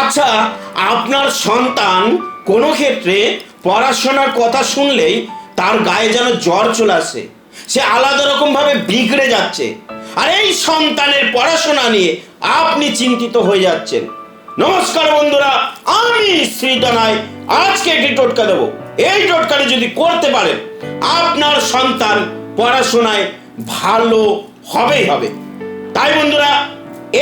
আচ্ছা আপনার সন্তান কোনো ক্ষেত্রে পড়াশোনার কথা শুনলেই তার গায়ে যেন জ্বর চলে আসে। সে আলাদা রকম ভাবে বিগড়ে যাচ্ছে। আর এই সন্তানের পড়াশোনা নিয়ে আপনি চিন্তিত হয়ে যাচ্ছেন। নমস্কার বন্ধুরা, আমি শ্রীতনায় আজকে একটি টোটকা দেবো। এই টোটকাটি যদি করতে পারেন, আপনার সন্তান পড়াশোনায় ভালো হবেই হবে। তাই বন্ধুরা,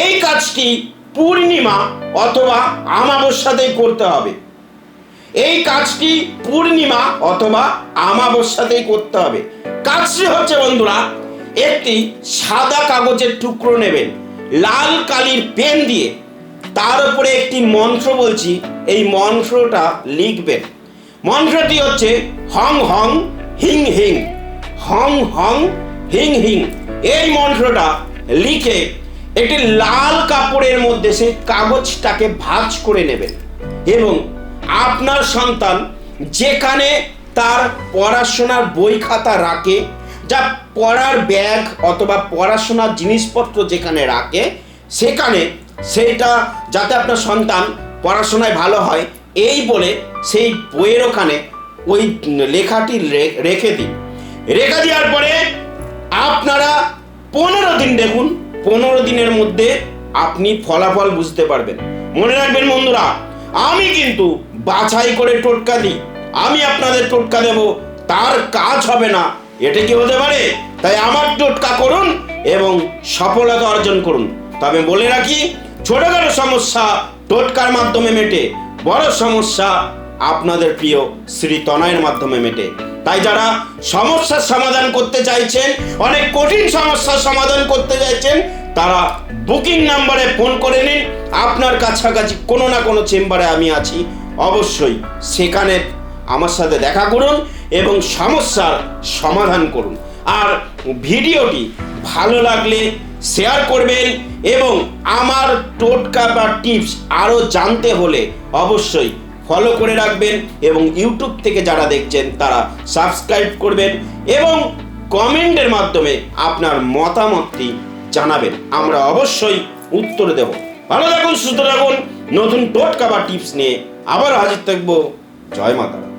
এই কাজটি পূর্ণিমা অথবা আমাবস্যাতেই করতে হবে। এই কাজটি পূর্ণিমা অথবা আমাবস্যাতেই করতে হবে। কাজটি হচ্ছে, বন্ধুরা, একটি সাদা কাগজের টুকরো নেবেন, লাল কালির পেন দিয়ে। তার উপরে একটি মন্ত্র বলছি, এই মন্ত্রটা লিখবেন। মন্ত্রটি হচ্ছে, হং হং হিং হিং, হং হং হিং হিং। এই মন্ত্রটা লিখে একটি লাল কাপড়ের মধ্যে সেই কাগজটাকে ভাঁজ করে নেবেন এবং আপনার সন্তান যেখানে তার পড়াশোনার বই খাতা রাখে, যা পড়ার ব্যাগ অথবা পড়াশোনার জিনিসপত্র যেখানে রাখে, সেখানে সেইটা যাতে আপনার সন্তান পড়াশোনায় ভালো হয়, এই বলে সেই বইয়ের ওখানে ওই লেখাটি রেখে দিন। রেখে দেওয়ার পরে আপনারা পনেরো দিন দেখুন পনেরো দিনের মধ্যে আপনি ফলাফল বুঝতে পারবেন। মনে রাখবেন বন্ধুরা, আমি কিন্তু বাছাই করে টোটকা দিই। আমি আপনাদের টোটকা দেব, তার কাজ হবে না। এটা কি হতে পারে? তাই আমার টোটকা করুন এবং সফলতা অর্জন করুন। তবে বলে রাখি, ছোটখাটো সমস্যা টোটকার মাধ্যমে মেটে, বড় সমস্যা আপনাদের প্রিয় শ্রী তনয়ের মাধ্যমে মেটে। তাই যারা সমস্যার সমাধান করতে চাইছেন, অনেক কঠিন সমস্যার সমাধান করতে চাইছেন তারা বুকিং নাম্বারে ফোন করে নিন। আপনার কাছাকাছি কোনো না কোনো চেম্বারে আমি আছি। অবশ্যই সেখানে আমার সাথে দেখা করুন এবং সমস্যার সমাধান করুন। আর ভিডিওটি ভালো লাগলে শেয়ার করবেন এবং আমার টোটকা বা টিপস আরও জানতে হলে অবশ্যই ফলো করে রাখবেন এবং ইউটিউব থেকে যারা দেখছেন তারা সাবস্ক্রাইব করবেন এবং কমেন্টের মাধ্যমে আপনার মতামতটি জানাবেন। আমরা অবশ্যই উত্তর দেব। ভালো থাকুন, সুস্থ থাকুন। নতুন টোটকা বা টিপস নিয়ে আবার হাজির থাকব। জয় মাতা